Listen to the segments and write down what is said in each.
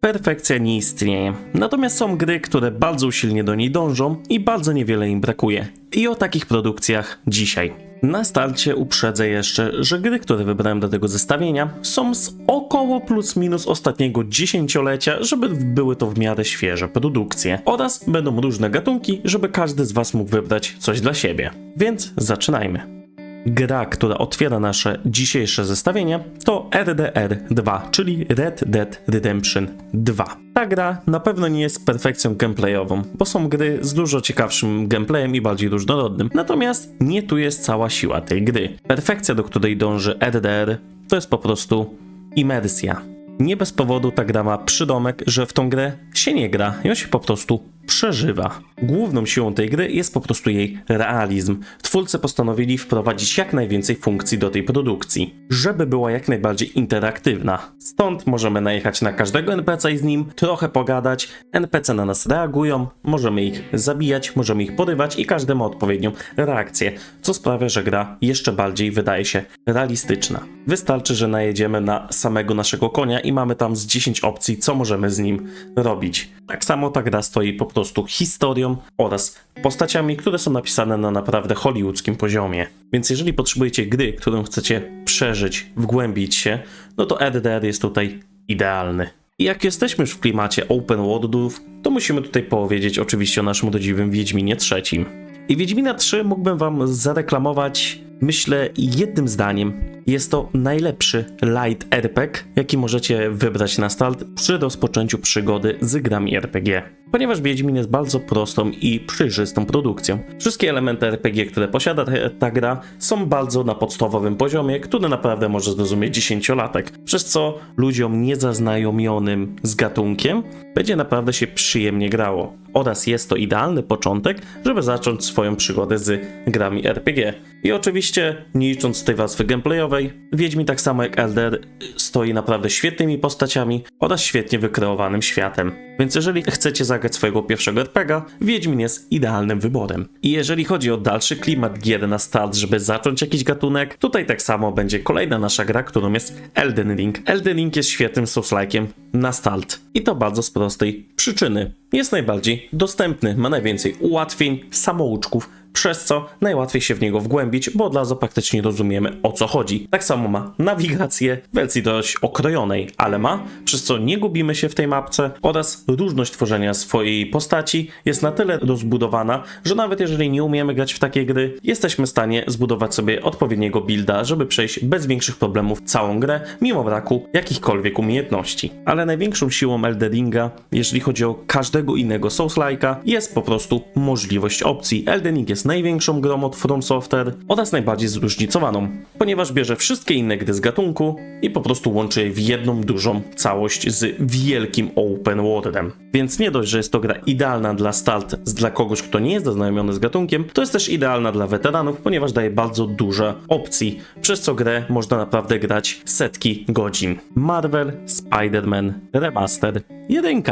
Perfekcja nie istnieje. Natomiast są gry, które bardzo usilnie do niej dążą i bardzo niewiele im brakuje. I o takich produkcjach dzisiaj. Na starcie uprzedzę jeszcze, że gry, które wybrałem do tego zestawienia, są z około plus minus ostatniego dziesięciolecia, żeby były to w miarę świeże produkcje. Oraz będą różne gatunki, żeby każdy z Was mógł wybrać coś dla siebie. Więc zaczynajmy. Gra, która otwiera nasze dzisiejsze zestawienie, to RDR 2, czyli Red Dead Redemption 2. Ta gra na pewno nie jest perfekcją gameplayową, bo są gry z dużo ciekawszym gameplayem i bardziej różnorodnym. Natomiast nie tu jest cała siła tej gry. Perfekcja, do której dąży RDR, to jest po prostu imersja. Nie bez powodu ta gra ma przydomek, że w tą grę się nie gra, ją się po prostu przeżywa. Główną siłą tej gry jest po prostu jej realizm. Twórcy postanowili wprowadzić jak najwięcej funkcji do tej produkcji, żeby była jak najbardziej interaktywna. Stąd możemy najechać na każdego NPC i z nim trochę pogadać, NPC na nas reagują, możemy ich zabijać, możemy ich porywać i każdy ma odpowiednią reakcję, co sprawia, że gra jeszcze bardziej wydaje się realistyczna. Wystarczy, że najedziemy na samego naszego konia i mamy tam z 10 opcji, co możemy z nim robić. Tak samo ta gra stoi po prostu historią oraz postaciami, które są napisane na naprawdę hollywoodzkim poziomie. Więc jeżeli potrzebujecie gry, którą chcecie przeżyć, wgłębić się, no to RDR jest tutaj idealny. I jak jesteśmy już w klimacie open worldów, to musimy tutaj powiedzieć oczywiście o naszym rodziwym Wiedźminie trzecim. I Wiedźmina 3 mógłbym wam zareklamować, myślę, jednym zdaniem. Jest to najlepszy light RPG, jaki możecie wybrać na start przy rozpoczęciu przygody z grami RPG. Ponieważ Wiedźmin jest bardzo prostą i przejrzystą produkcją. Wszystkie elementy RPG, które posiada ta- gra, są bardzo na podstawowym poziomie, który naprawdę może zrozumieć dziesięciolatek. Przez co ludziom niezaznajomionym z gatunkiem będzie naprawdę się przyjemnie grało. Oraz jest to idealny początek, żeby zacząć swoją przygodę z grami RPG. I oczywiście, nie licząc tej warstwy gameplayowej, Wiedźmin tak samo jak Elder stoi naprawdę świetnymi postaciami oraz świetnie wykreowanym światem. Więc jeżeli chcecie zagrać swojego pierwszego RPGa, Wiedźmin jest idealnym wyborem. I jeżeli chodzi o dalszy klimat gier na start, żeby zacząć jakiś gatunek, tutaj tak samo będzie kolejna nasza gra, którą jest Elden Ring. Elden Ring jest świetnym souls-like'iem na start. I to bardzo z prostej przyczyny. Jest najbardziej dostępny, ma najwięcej ułatwień, samouczków, przez co najłatwiej się w niego wgłębić, bo od razu praktycznie rozumiemy o co chodzi. Tak samo ma nawigację w wersji dość okrojonej, ale ma, przez co nie gubimy się w tej mapce oraz różność tworzenia swojej postaci jest na tyle rozbudowana, że nawet jeżeli nie umiemy grać w takie gry, jesteśmy w stanie zbudować sobie odpowiedniego builda, żeby przejść bez większych problemów całą grę, mimo braku jakichkolwiek umiejętności. Ale największą siłą Elderinga, jeżeli chodzi o każdego innego Souls-like'a, jest po prostu możliwość opcji. Elden Ring jest największą grą od From Software oraz najbardziej zróżnicowaną, ponieważ bierze wszystkie inne gry z gatunku i po prostu łączy je w jedną dużą całość z wielkim open worldem. Więc nie dość, że jest to gra idealna dla start dla kogoś, kto nie jest zaznajomiony z gatunkiem, to jest też idealna dla weteranów, ponieważ daje bardzo dużo opcji, przez co grę można naprawdę grać setki godzin. Marvel Spider-Man Remaster 1.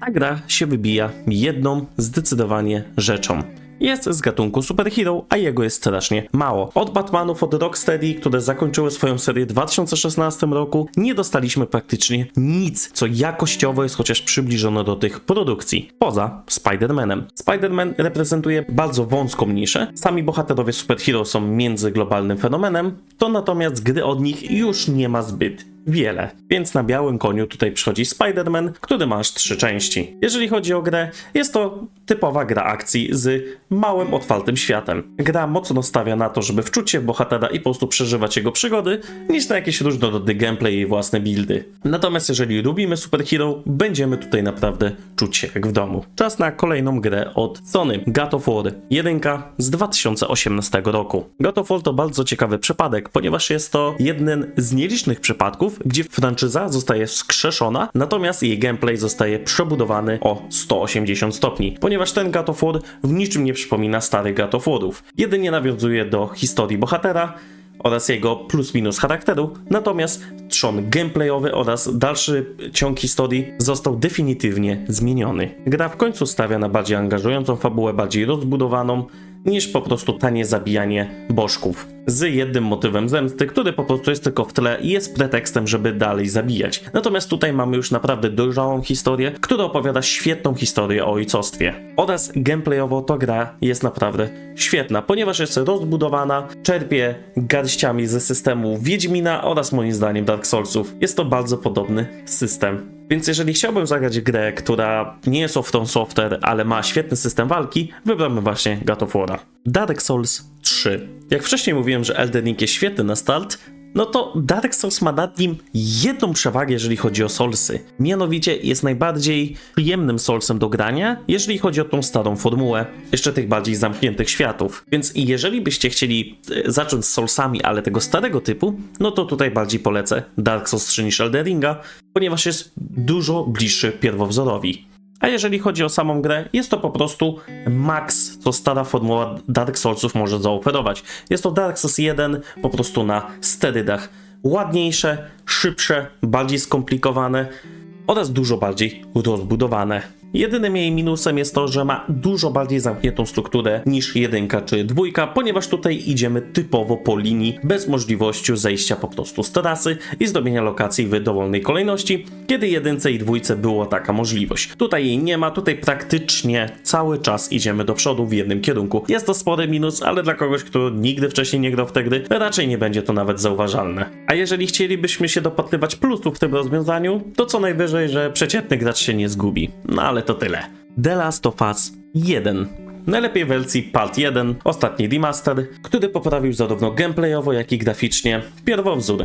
Ta gra się wybija jedną zdecydowanie rzeczą. Jest z gatunku superhero, a jego jest strasznie mało. Od Batmanów od Rocksteady, które zakończyły swoją serię w 2016 roku, nie dostaliśmy praktycznie nic, co jakościowo jest chociaż przybliżone do tych produkcji. Poza Spider-Manem. Spider-Man reprezentuje bardzo wąską niszę. Sami bohaterowie superhero są międzyglobalnym fenomenem, to natomiast gry od nich już nie ma zbyt wiele. Więc na białym koniu tutaj przychodzi Spider-Man, który ma aż trzy części. Jeżeli chodzi o grę, jest to typowa gra akcji z małym, otwartym światem. Gra mocno stawia na to, żeby wczuć się w bohatera i po prostu przeżywać jego przygody, niż na jakieś różnorodny gameplay i własne buildy. Natomiast jeżeli lubimy superhero, będziemy tutaj naprawdę czuć się jak w domu. Czas na kolejną grę od Sony, God of War 1 z 2018 roku. God of War to bardzo ciekawy przypadek, ponieważ jest to jeden z nielicznych przypadków, gdzie franczyza zostaje wskrzeszona, natomiast jej gameplay zostaje przebudowany o 180 stopni, ponieważ ten God of War w niczym nie przypomina starych God of Warów. Jedynie nawiązuje do historii bohatera, oraz jego plus minus charakteru, natomiast trzon gameplayowy oraz dalszy ciąg historii został definitywnie zmieniony. Gra w końcu stawia na bardziej angażującą fabułę, bardziej rozbudowaną, niż po prostu tanie zabijanie bożków. Z jednym motywem zemsty, który po prostu jest tylko w tle i jest pretekstem, żeby dalej zabijać. Natomiast tutaj mamy już naprawdę dojrzałą historię, która opowiada świetną historię o ojcostwie. Oraz gameplayowo ta gra jest naprawdę świetna, ponieważ jest rozbudowana, czerpie garściami ze systemu Wiedźmina oraz moim zdaniem Dark Soulsów. Jest to bardzo podobny system. Więc jeżeli chciałbym zagrać grę, która nie jest of From Software, ale ma świetny system walki, wybramy właśnie God of. Dark Souls 3. Jak wcześniej mówiłem, że Elden Ring jest świetny na start, no to Dark Souls ma nad nim jedną przewagę, jeżeli chodzi o Soulsy. Mianowicie jest najbardziej przyjemnym Soulsem do grania, jeżeli chodzi o tą starą formułę, jeszcze tych bardziej zamkniętych światów. Więc jeżeli byście chcieli e, zacząć z Soulsami, ale tego starego typu, no to tutaj bardziej polecę Dark Souls 3 niż Elden Ringa, ponieważ jest dużo bliższy pierwowzorowi. A jeżeli chodzi o samą grę, jest to po prostu max, co stara formuła Dark Soulsów może zaoferować. Jest to Dark Souls 1 po prostu na sterydach. Ładniejsze, szybsze, bardziej skomplikowane oraz dużo bardziej rozbudowane. Jedynym jej minusem jest to, że ma dużo bardziej zamkniętą strukturę niż jedynka czy dwójka, ponieważ tutaj idziemy typowo po linii, bez możliwości zejścia po prostu z trasy i zdobienia lokacji w dowolnej kolejności, kiedy jedynce i dwójce było taka możliwość. Tutaj jej nie ma, tutaj praktycznie cały czas idziemy do przodu w jednym kierunku. Jest to spory minus, ale dla kogoś, kto nigdy wcześniej nie grał w te gry, raczej nie będzie to nawet zauważalne. A jeżeli chcielibyśmy się dopatrywać plusów w tym rozwiązaniu, to co najwyżej, że przeciętny gracz się nie zgubi. No ale to tyle. The Last of Us 1. Najlepiej w wersji Part 1, ostatni remaster, który poprawił zarówno gameplayowo, jak i graficznie pierwowzór.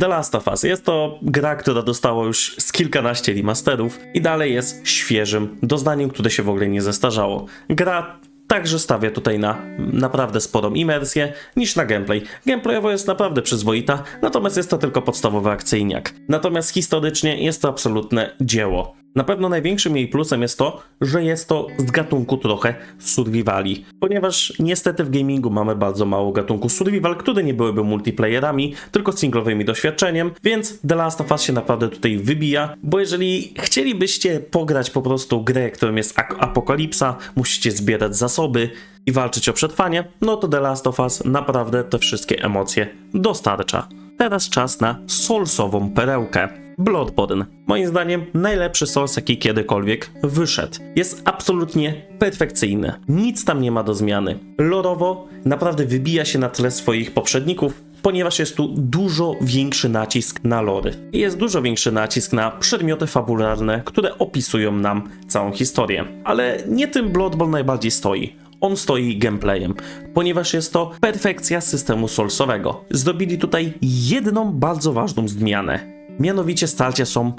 The Last of Us jest to gra, która dostała już z kilkanaście remasterów i dalej jest świeżym doznaniem, które się w ogóle nie zestarzało. Gra także stawia tutaj na naprawdę sporą imersję niż na gameplay. Gameplayowo jest naprawdę przyzwoita, natomiast jest to tylko podstawowy akcyjniak. Natomiast historycznie jest to absolutne dzieło. Na pewno największym jej plusem jest to, że jest to z gatunku trochę survivali, ponieważ niestety w gamingu mamy bardzo mało gatunku survival, które nie byłyby multiplayerami, tylko singlowymi doświadczeniem, więc The Last of Us się naprawdę tutaj wybija, bo jeżeli chcielibyście pograć po prostu grę, którą jest apokalipsa, musicie zbierać zasoby i walczyć o przetrwanie, no to The Last of Us naprawdę te wszystkie emocje dostarcza. Teraz czas na Soulsową perełkę. Bloodborne. Moim zdaniem najlepszy Souls, jaki kiedykolwiek wyszedł. Jest absolutnie perfekcyjny. Nic tam nie ma do zmiany. Lorowo naprawdę wybija się na tle swoich poprzedników, ponieważ jest tu dużo większy nacisk na lory. Jest dużo większy nacisk na przedmioty fabularne, które opisują nam całą historię. Ale nie tym Bloodborne najbardziej stoi. On stoi gameplayem, ponieważ jest to perfekcja systemu Soulsowego. Zdobili tutaj jedną bardzo ważną zmianę. Mianowicie starcia są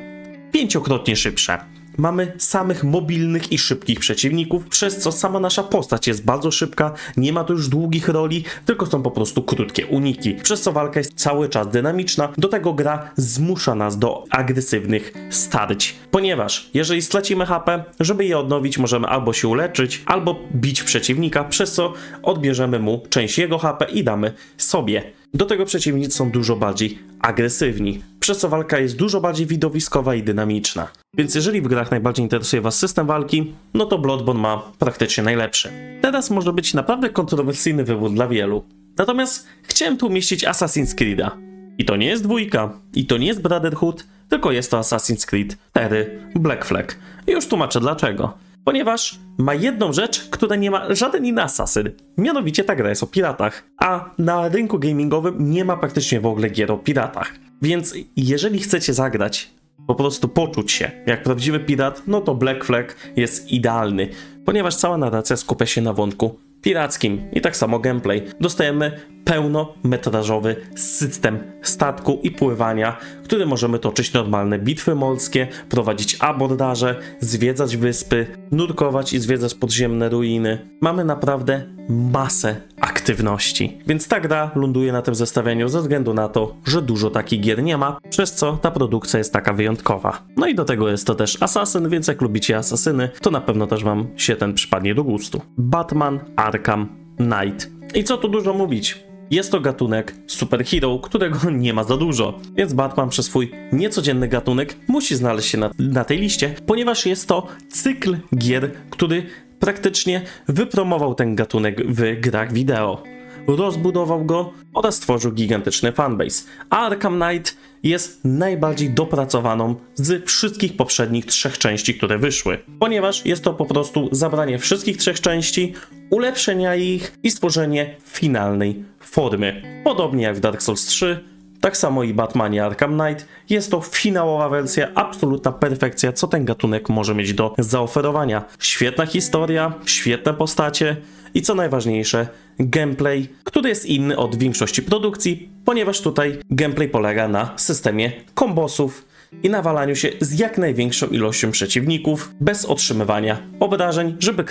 pięciokrotnie szybsze. Mamy samych mobilnych i szybkich przeciwników, przez co sama nasza postać jest bardzo szybka, nie ma tu już długich roli, tylko są po prostu krótkie uniki, przez co walka jest cały czas dynamiczna. Do tego gra zmusza nas do agresywnych starć, ponieważ jeżeli stracimy HP, żeby je odnowić, możemy albo się uleczyć, albo bić przeciwnika, przez co odbierzemy mu część jego HP i damy sobie. Do tego przeciwnicy są dużo bardziej agresywni, przez co walka jest dużo bardziej widowiskowa i dynamiczna. Więc jeżeli w grach najbardziej interesuje Was system walki, no to Bloodborne ma praktycznie najlepszy. Teraz może być naprawdę kontrowersyjny wybór dla wielu. Natomiast chciałem tu umieścić Assassin's Creed'a. I to nie jest dwójka, i to nie jest Brotherhood, tylko jest to Assassin's Creed 4 Black Flag. I już tłumaczę dlaczego. Ponieważ ma jedną rzecz, która nie ma żaden inny asasyn. Mianowicie ta gra jest o piratach, a na rynku gamingowym nie ma praktycznie w ogóle gier o piratach. Więc jeżeli chcecie zagrać, po prostu poczuć się jak prawdziwy pirat, no to Black Flag jest idealny, ponieważ cała narracja skupia się na wątku pirackim i tak samo gameplay. Dostajemy pełnometrażowy system statku i pływania, który możemy toczyć normalne bitwy morskie, prowadzić abordaże, zwiedzać wyspy, nurkować i zwiedzać podziemne ruiny. Mamy naprawdę masę aktywności. Więc ta gra ląduje na tym zestawieniu ze względu na to, że dużo takich gier nie ma, przez co ta produkcja jest taka wyjątkowa. No i do tego jest to też Assassin, więc jak lubicie asasyny, to na pewno też wam się ten przypadnie do gustu. Batman, Arkham, Knight. I co tu dużo mówić? Jest to gatunek superhero, którego nie ma za dużo, więc Batman przez swój niecodzienny gatunek musi znaleźć się na, na tej liście, ponieważ jest to cykl gier, który praktycznie wypromował ten gatunek w grach wideo. Rozbudował go oraz stworzył gigantyczny fanbase. A Arkham Knight jest najbardziej dopracowaną z wszystkich poprzednich trzech części, które wyszły. Ponieważ jest to po prostu zabranie wszystkich trzech części, ulepszenia ich i stworzenie finalnej formy. Podobnie jak w Dark Souls 3, tak samo i Batmanie Arkham Knight jest to finałowa wersja, absolutna perfekcja, co ten gatunek może mieć do zaoferowania. Świetna historia, świetne postacie i co najważniejsze, gameplay, który jest inny od większości produkcji, ponieważ tutaj gameplay polega na systemie kombosów i nawalaniu się z jak największą ilością przeciwników, bez otrzymywania obrażeń, żeby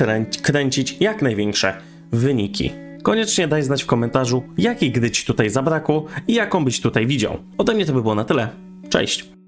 kręcić jak największe wyniki. Koniecznie daj znać w komentarzu, jakiej gry ci tutaj zabrakło i jaką byś tutaj widział. Ode mnie to by było na tyle. Cześć!